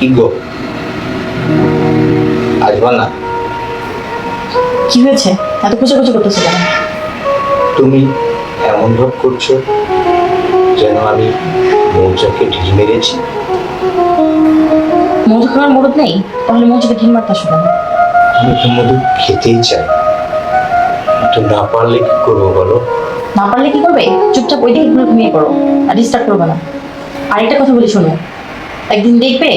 কি গো আসবা না। কি হয়েছে? এত খুঁজে খুঁজে করতেছো কেন? তুমি এমন ভাব করছ যেন আমি মৌচাকে ঢিল মেরেছি। মধু খাওয়ার মরদ নেই? তাহলে মৌচাকে ঢিল মারতে আসো কেন? আমি তো মধু খেতেই চাই। তো না পারলে কি করব বলো? না পারলে কি করবে? চুপচাপ ওই দিকে ঘুরে ঘুমিয়ে করো আর ডিস্টার্ব করবে না। আরেকটা কথা বলি শোনো। একদিন দেখবে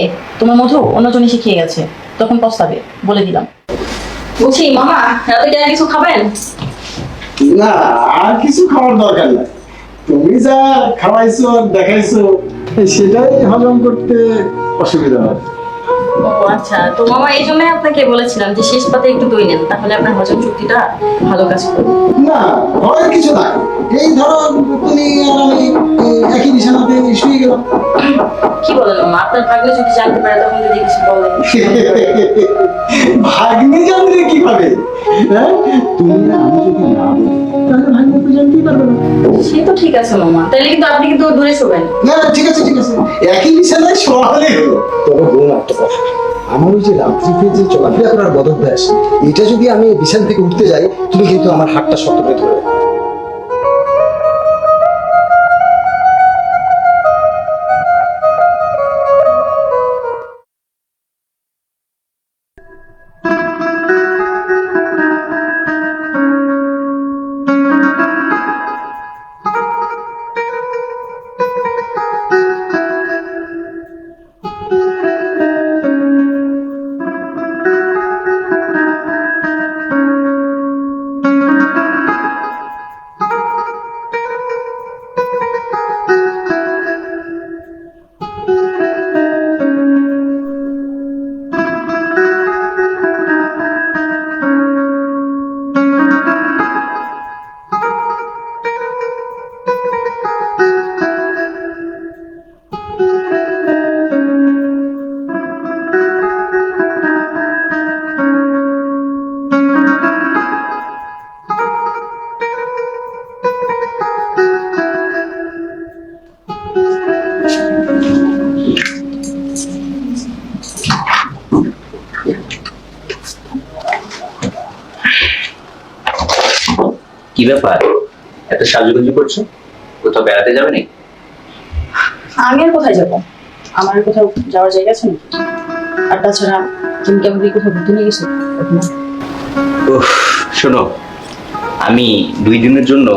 তোমার মধু অন্যজন এসে খেয়ে গেছে। তখন পস্তাবে বলে দিলাম। বলছি মামা রাতে কি আর কিছু খাবেন? না আর কিছু খাওয়ার দরকার নাই। তুমি যা খাওয়াইছো আর দেখাইছো সেটাই হজম করতে অসুবিধা হয়। ও আচ্ছা। তো মামা এই জন্যই আপনাকে বলেছিলাম যে শেষ পাতে একটু দই নেন তাহলে আপনার হজম শক্তিটা ভালো কাজ করবে। না ভয়ের কিছু না। এই ধরো তুমি আর আমি একই বিছানাতে শুয়ে গেলাম। কি বলেন আপনার ভাগ্নে যদি জানতে পারে তখন যদি কিছু বলে। ভাগ্নে জানলে কীভাবে? হ্যাঁ? তুমি আমি যদি না বলি তাহলে ভাগ্নে তো জানতেই পারবে না। সে তো ঠিক আছে মামা। তাহলে কিন্তু আপনি কিন্তু দূরে শোবেন। না না, ঠিক আছে ঠিক আছে। একই বিছানায় শোয়া হলো। তবে বোন একটা কথা। আমার ওই যে রাত্রিতে যে চলাফেরা করার বদভ্যাস এটা যদি আমি বিছান থেকে উঠতে যাই তুমি কিন্তু আমার হাতটা শক্ত করে ধরে কি ব্যাপার? এত সাজুগুজু করছ? কোথাও বেড়াতে যাবে নাকি? আমি আর কোথায় যাব? আমার কোথাও যাওয়ার জায়গা আছে নাকি? আর তাছাড়া তুমি কি কোথাও ঘুরতে নিয়ে গেছো? শোনো আমি দুই দিনের জন্য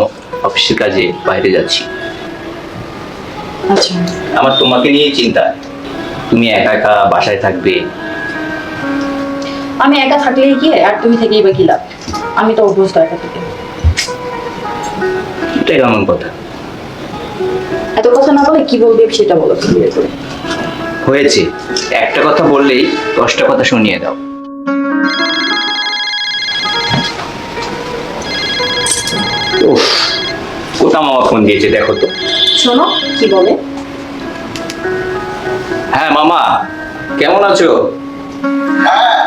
অফিসের কাজে বাইরে যাচ্ছি। আচ্ছা। আমার তোমাকে নিয়েই চিন্তা। তুমি একা একা বাসায় থাকবে। আমি একা থাকলেই কি আর তুমি থেকেই বা কি লাভ? আমি তো অভ্যস্ত একা থেকে। এটাই এমন কথা। এত কথা না বলে কি বলবে সেটা বলো। ক্লিয়ার করে হয়েছে। একটা কথা বললেই দশটা কথা শুনিয়ে দাও। উফ কোথা মামা ফোন দিয়েছে দেখো তো। শোনো কি বলে? হ্যাঁ মামা কেমন আছো? হ্যাঁ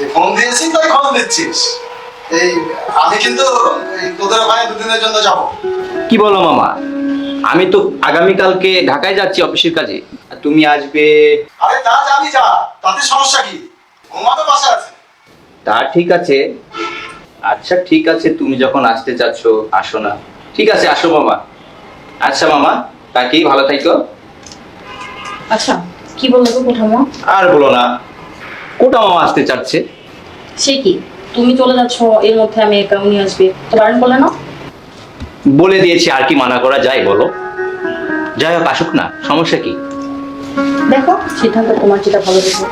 এই ফোন দিয়েছি তাই খোঁজ দিচ্ছিস। এই আমি কিন্তু তোদের ওখানে দুদিনের জন্য যাব। কি বলো মামা? আমি তো আগামীকালকে ঢাকায় যাচ্ছি অফিসের কাজে। আর তুমি আসবে আরে তা যাবি যা। তাতে সমস্যা কি? ঘুমা তো বাসা আছে। তা ঠিক আছে। আচ্ছা ঠিক আছে তুমি যখন আসতে চাচ্ছ আসো না। ঠিক আছে আসো মামা। আচ্ছা মামা তাকেই ভালো থাকো। আচ্ছা কি বললে গো কোঠামো? আর বলো না। কোটা মামা আসতে চাচ্ছে। সে কি? তুমি চলে যাচ্ছ এর মধ্যে আমি একা উনি আসবে। তো বারণ বলে না বলে দিয়েছি আর কি মানা করা যায় বলো। যাই হোক আসুক না সমস্যা কি? দেখো সিদ্ধান্ত তোমার যেটা ভালো দেখো।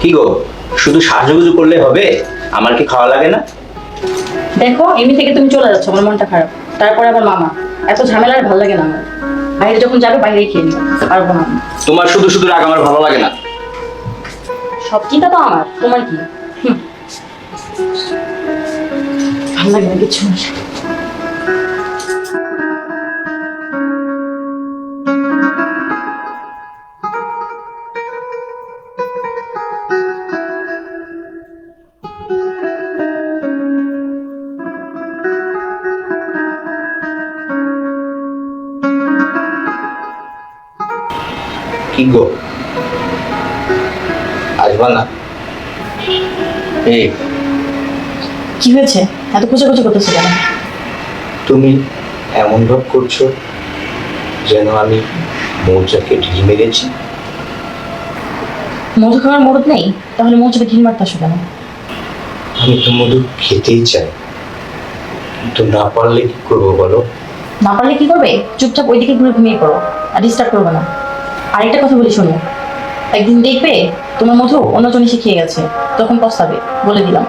কি গো শুধু সাজুগুজু করলে হবে? আমার কি খাওয়া লাগে না? দেখো এমনি থেকে তুমি চলে যাচ্ছ আমার মনটা খারাপ। তারপরে আবার মামা। এত ঝামেলা ভালো লাগে না আমার। বাইরে যখন যাবে বাইরেই খেয়ে নিও পারব না তোমার শুধু শুধু রাগ আমার ভালো লাগে না। সব চিন্তা তো আমার তোমার কি। ভালো লাগে কিছু। কি গো আসবা না এই কি হয়েছে? এত কুচে কুচে করতেছো কেন? তুমি এমন ভাব করছ যেন আমি মৌচাকে ঢিল মেরেছি? মধু খাওয়ার মরদ নেই? তাহলে মৌচাকে ঢিল মারতে আসো কেন? আমি তো মধু খেতেই চাই। কিন্তু না পারলে কি করব বলো? না পারলে কি করবে? চুপচাপ ওইদিকে ঘুরে ঘুমিয়ে পড়ো আর ডিস্টার্ব করবে না। আরেকটা কথা বলি শোনো। একদিন দেখবে তোমার মধু অন্যজন এসে খেয়ে গেছে তখন পস্তাবে বলে দিলাম।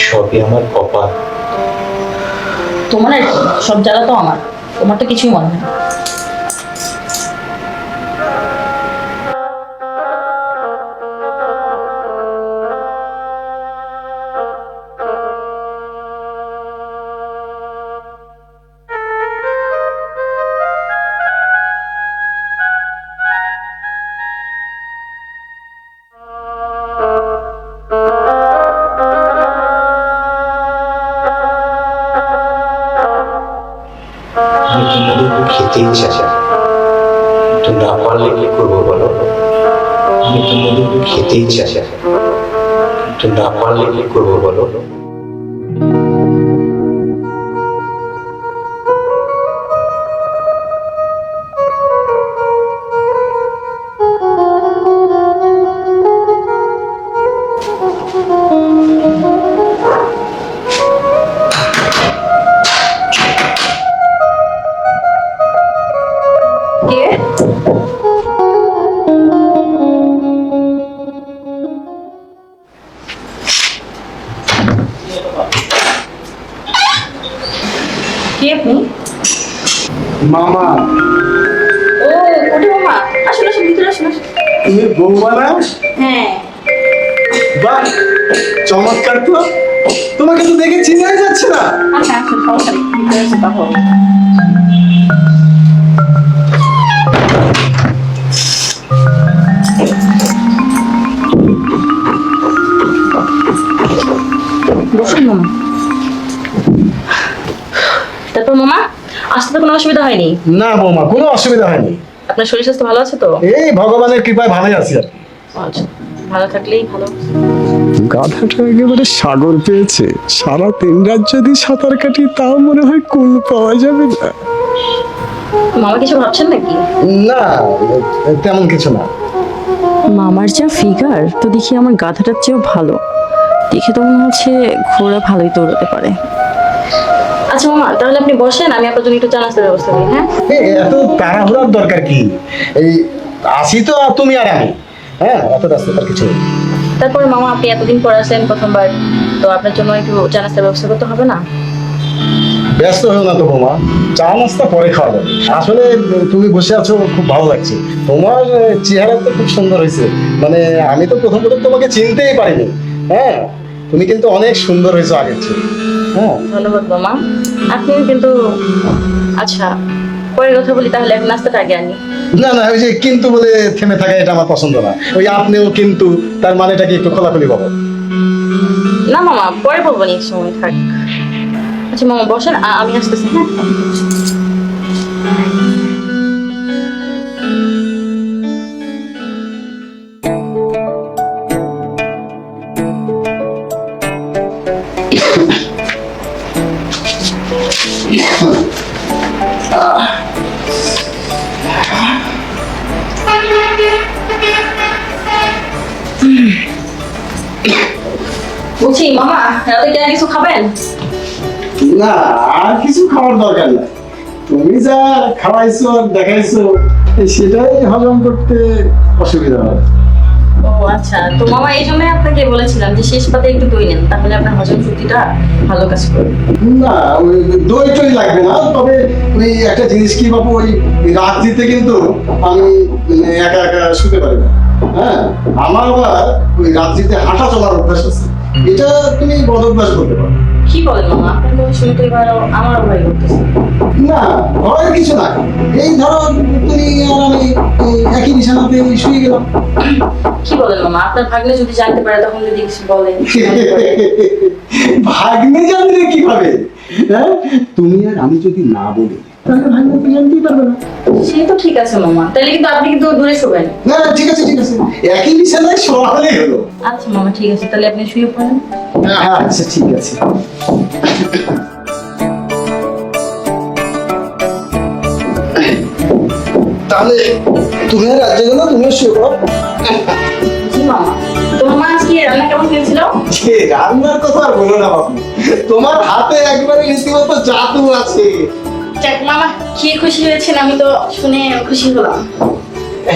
সবই আমার কপাল। তোমার সব জ্বালা তো আমার। তোমার তো কিছুই মনে হয় আমি তো মধু খেতেই চাই কিন্তু না পারলে কি করব বলো? কে আপনি? মামা। ও ওঠে মামা? আসুন আসুন ভিতরে আসুন আসুন। তুমি বৌমা না হ্যাঁ। বাহ চমৎকার তো। তোমাকে তো দেখে চিনাই যাচ্ছে না। আচ্ছা আসুন সমস্যা নেই ভিতরে কথা হবে। বসুন মামা। তারপর মামা আসতে তো কোনো অসুবিধা হয়নি? না বৌমা কোনো অসুবিধা হয়নি। আপনার শরীর স্বাস্থ্য ভালো আছে তো? এই ভগবানের কৃপায় ভালোই আছি আর কি। আচ্ছা ভালো থাকলেই ভালো। গাধাটা একেবারে সাগর পেয়েছে। সারা তিন রাত যদি সাঁতার কাটি তাও মনে হয় কুল পাওয়া যাবে না। মামা কিছু ভাবছেন নাকি? না তেমন কিছু না। মামার যা ফিগার তো দেখি আমার গাধাটার চেয়েও ভালো। দেখে তো মনে হচ্ছে ঘোড়া ভালোই দৌড়াতে পারে। আচ্ছা মামা তাহলে আপনি বসেন আমি আপনার জন্য একটু নাস্তার ব্যবস্থা করি হ্যাঁ? এত তাড়াহুড়ার দরকার কি? এই আসি তো আর তুমি আর আমি। হ্যাঁ এত ব্যস্ততার কিছু নেই। তারপরে মামা আপনি এতদিন পর আসেন প্রথমবার তো আপনার জন্য একটু চা নাস্তার ব্যবস্থা করতে হবে না? ব্যস্ত হও না তো বৌমা। চা নাস্তা পরে খাওয়া যাবে আসলে তুমি বসে আছো খুব ভালো লাগছে। তোমার চেহারা তো খুব সুন্দর হয়েছে। মানে আমি তো প্রথম প্রথম তোমাকে চিনতেই পারিনি। হ্যাঁ তুমি কিন্তু অনেক সুন্দর হয়েছো আগের চেয়ে। ধন্যবাদ মামা। আপনি কিন্তু আচ্ছা পরে কথা বলি তাহলে এক নাস্তাটা আগে আনি। না না ওই যে কিন্তু বলে থেমে থাকা এটা আমার পছন্দ না। ওই আপনিও কিন্তু তার মানেটা কি একটু খোলাখুলি বলো না মামা পরে বলব নি সময় থাক। আচ্ছা মামা বসেন আমি আসতেছি হ্যাঁ। বলছি, মামা, রাতে কি কিছু খাবেন? না, আর কিছু খাওয়ার দরকার নাই। তুমি যা খাওয়াইছো, দেখাইছো সেটাই হজম করতে অসুবিধা হয় ও আচ্ছা। তো মামা, এই জন্যই আপনাকে বলেছিলাম যে শেষ দই নেন, তাহলে আপনার ভালো না, ওই দই টই লাগবে না, তবে ওই একটা জিনিস কি ওই রাত্রিতে কিন্তু আমি একা একা শুতে পারি না। হ্যাঁ আমার আবার ওই রাত্রিতে হাঁটা চলার অভ্যাস আছে। এটা তুমি বদ অভ্যাস করতে পারো। কি বলেন মামা? আপনার কথা শুনে তো এবার আমারও ভয় করতেছে না ভয়ের কিছু না এই ধরো তুমি আর আমি একই বিছানাতে শুয়ে গেলাম। কি বলেন মামা? আপনার ভাগ্নে যদি জানতে পারে তখন যদি কিছু বলেন ভাগ্নে জানলে কীভাবে হ্যাঁ? তুমি আর আমি যদি না বলি তাহলে ভাই তো জানতেই পারবে না। সে তো ঠিক আছে মামা। তাহলে কিন্তু আপনি কিন্তু দূরে শোবেন। না না, ঠিক আছে ঠিক আছে। একই বিছানায় হলো। আচ্ছা মামা ঠিক আছে। তাহলে আপনি শুয়ে পড়েন। হ্যাঁ আচ্ছা ঠিক আছে। তাহলে তুমি রাজ্যে গেলো তুমিও শুয়ে পড়ো। জি মামা। তোমার রান্না কেমন খেয়েছিল যে রান্নার কথা আর বলো না বাবু তোমার হাতে একবারে রীতিমতো জাদু আছে। যাক মামা খেয়ে খুশি হয়েছেন আমি তো শুনে খুশি হলাম।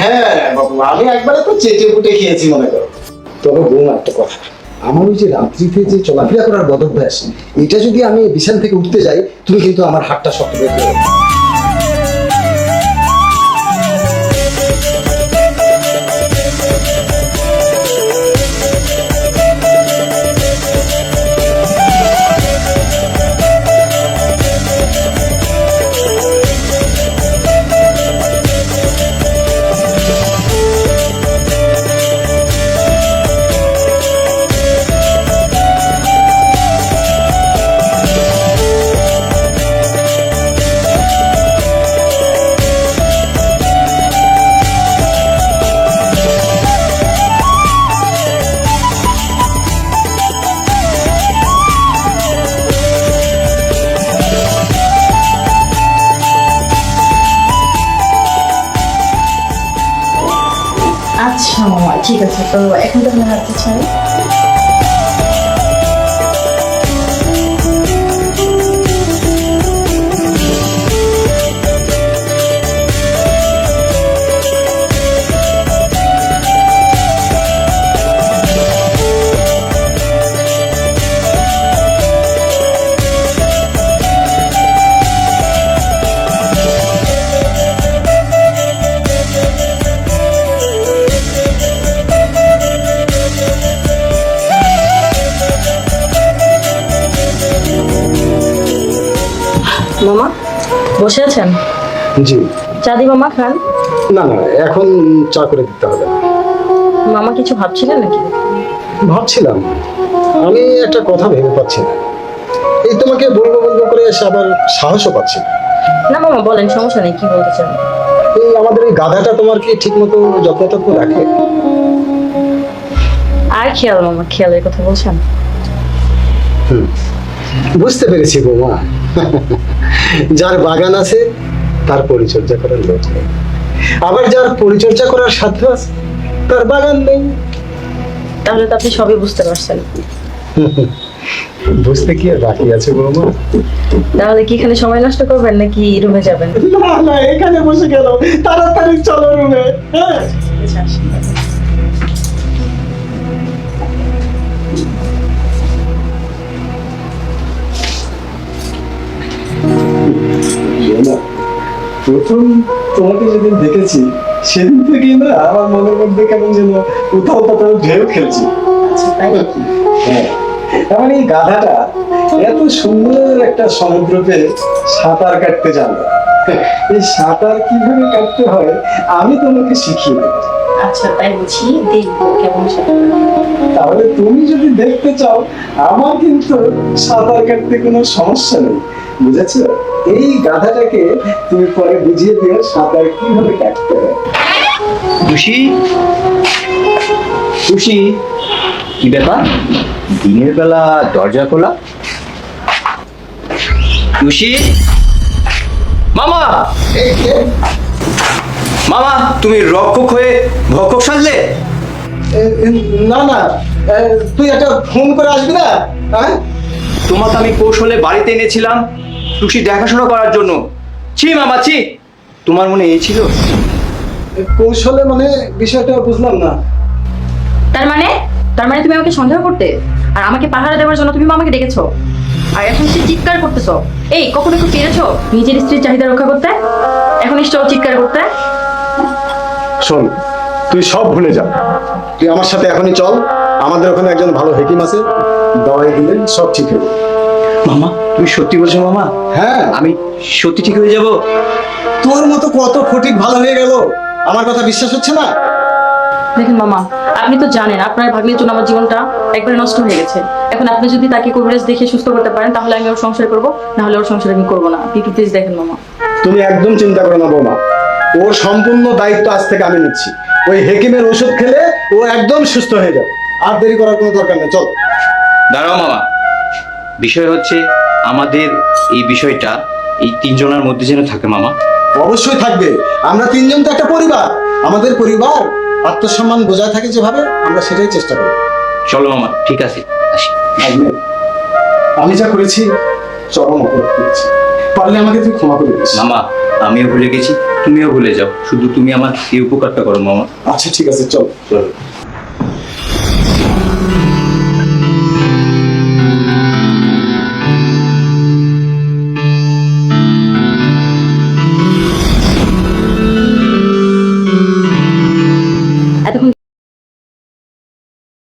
হ্যাঁ বাবু আমি একবারে তো চেটে পুটে খেয়েছি মনে করো। তবে একটা কথা। আমার ওই যে রাত্রিতে যে চলাফেরা করার বদভ্যাস এটা যদি আমি বিছানা থেকে উঠতে যাই তুমি কিন্তু আমার হাতটা শক্ত করে ঠিক আছে। তো এখন তো হাতে ছাড়ি। মামা বসে আছেন? জি। চা দি মামা খান? না না এখন চা করে দিতে হবে। মামা কিছু ভাবছিলেন নাকি? ভাবছিলাম। আমি একটা কথা ভেবে পাচ্ছি না। এই তোমাকে বলব বলব করে এসে আবার সাহসও পাচ্ছি না। না মামা বলেন সমস্যা নেই কি বলতে চান? এই আমাদের এই গাধাটা তোমার কি ঠিক মতো যত্ন টত্ন রাখে? আর খেয়াল মামা খেয়ালের কথা বলছেন? হুম। বুঝতে পেরেছি বৌমা। যার বাগান আছে তার পরিচর্যা করার লোক নেই। আবার যার পরিচর্যা করার সাধ্য আছে তার বাগান নেই। তাহলে তো আপনি সবই বুঝতে পারছেন। বুঝতে কি আর বাকি আছে বৌমা? তাহলে কি এখানে সময় নষ্ট করবেন নাকি রুমে যাবেন? না না এখানে বসে গেল তাড়াতাড়ি চলো রুমে। হ্যাঁ। প্রথম তোমাকে যেদিন দেখেছি সেদিন থেকে না আমার মনের মধ্যে কেমন যেন কোথাও কোথাও ঢেউ খেলছি। হ্যাঁ। আমার এই গাধাটা এত সুন্দর একটা সমুদ্রতে সাঁতার কাটতে জানবে এই সাঁতার কীভাবে কাটতে হয় আমি তোমাকে শিখিয়ে দেবো। আচ্ছা তাই বুঝি দেখব কেমন তাহলে তুমি যদি দেখতে চাও আমার কিন্তু সাঁতার কাটতে কোনো সমস্যা নেই বুঝেছ? এই গাধাটাকে তুমি পরে বুঝিয়ে দিও সাঁতার কীভাবে কাটতে হয়। খুশি? খুশি? কি ব্যাপার? দিনের বেলা দরজা খোলা? খুশি? মামা? মামা তুমি রক্ষক হয়ে ভক্ষক সাজলে? না না। তুই একটা ফোন করে আসবি না? হ্যাঁ? তোমাকে আমি কৌশলে বাড়িতে এনেছিলাম টুসি দেখাশোনা করার জন্য। ছি মামা ছি। তোমার মনে এই ছিল? কৌশলে মানে বিষয়টা বুঝলাম না। তার মানে? তার মানে তুমি আমাকে সন্দেহ করতে? আর আমাকে পাহারা দেওয়ার জন্য তুমি আমাকে ডেকেছো? আর এখন সে চিৎকার করতেছো। এই কখনো একটু পেরেছ নিজের স্ত্রীর চাহিদা রক্ষা করতে? এখন ইষ্ট চিৎকার করতে? শোন তুই সব ভুলে যা। তুই আমার সাথে এখনই চল আমাদের ওখানে একজন ভালো হেকিম আছে দাওয়াই দিলে সব ঠিক হবে মামা তুমি সত্যি বলছো মামা? হ্যাঁ। আমি সত্যি ঠিক হয়ে যাব? তোর মতো কত ফটিক ভালো হয়ে গেল? আমার কথা বিশ্বাস হচ্ছে না? দেখেন মামা আপনি তো জানেন আপনার ভাগ্নের জন্য আমার জীবনটা একবারে নষ্ট হয়ে গেছে। এখন আপনি যদি তাকে কবিরাজ দেখে সুস্থ করতে পারেন তাহলে আমি ওর সংসার করব না হলে ওর সংসার আমি করব না। আপনি প্লিজ দেখেন মামা। তুমি একদম চিন্তা করো না বৌমা। ওর সম্পূর্ণ দায়িত্ব আজ থেকে আমি নিচ্ছি। ওই হেকিমের ওষুধ খেলে ও একদম সুস্থ হয়ে যাবে। আর দেরি করার কোনো দরকার নেই চল। দাঁড়াও মামা। বিষয় হচ্ছে আমাদের এই বিষয়টা এই তিনজনের মধ্যে যেন থাকে মামা। অবশ্যই থাকবে। আমরা তিনজন তো একটা পরিবার। আমাদের পরিবার আত্মসম্মান বোঝায় থাকে যেভাবে আমরা সেটাই চেষ্টা করি। চলো মামা ঠিক আছে আসি। আমি যা করেছি চরম অপরাধ করেছি। পারলে আমাকে তুই ক্ষমা করে দিস। মামা আমিও ভুলে গেছি তুমিও ভুলে যাও। শুধু তুমি আমার এই উপকারটা করো মামা। আচ্ছা ঠিক আছে চল। চল।